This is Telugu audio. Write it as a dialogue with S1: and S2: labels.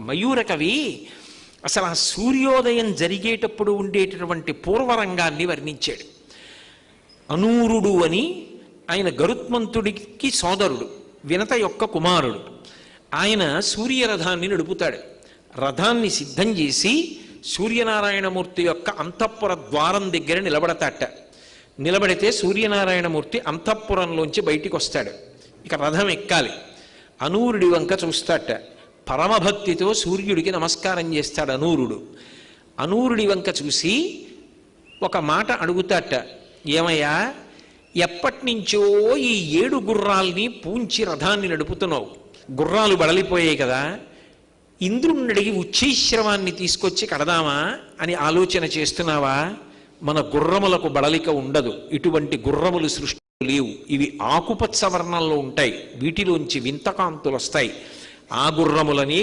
S1: మయూర కవి అసలు ఆ సూర్యోదయం జరిగేటప్పుడు ఉండేటటువంటి పూర్వరంగాన్ని వర్ణించాడు. అనూరుడు అని ఆయన గరుత్మంతుడికి సోదరుడు వినత యొక్క కుమారుడు. ఆయన సూర్యరథాన్ని నడుపుతాడు. రథాన్ని సిద్ధం చేసి సూర్యనారాయణమూర్తి యొక్క అంతఃపుర ద్వారం దగ్గర నిలబడతాట. నిలబడితే సూర్యనారాయణమూర్తి అంతఃపురంలోంచి బయటికి వస్తాడు ఇక రథం ఎక్కాలి. అనూరుడి వంక చూస్తాట. పరమభక్తితో సూర్యుడికి నమస్కారం చేస్తాడు అనూరుడు. అనూరుడి వంక చూసి ఒక మాట అడుగుతాట ఏమయ్యా ఎప్పటినుంచో ఈ ఏడు గుర్రాల్ని పూంచి రథాన్ని నడుపుతున్నావు. గుర్రాలు బడలిపోయాయి కదా ఇంద్రుణ్ణి అడిగి ఉచ్చైశ్రవాన్ని తీసుకొచ్చి కడదామా అని ఆలోచన చేస్తున్నావా? మన గుర్రములకు బడలిక ఉండదు. ఇటువంటి గుర్రములు సృష్టి లేవు. ఇవి ఆకుపచ్చ వర్ణంలో ఉంటాయి. వీటిలోంచి వింతకాంతులు వస్తాయి ఆ గుర్రములని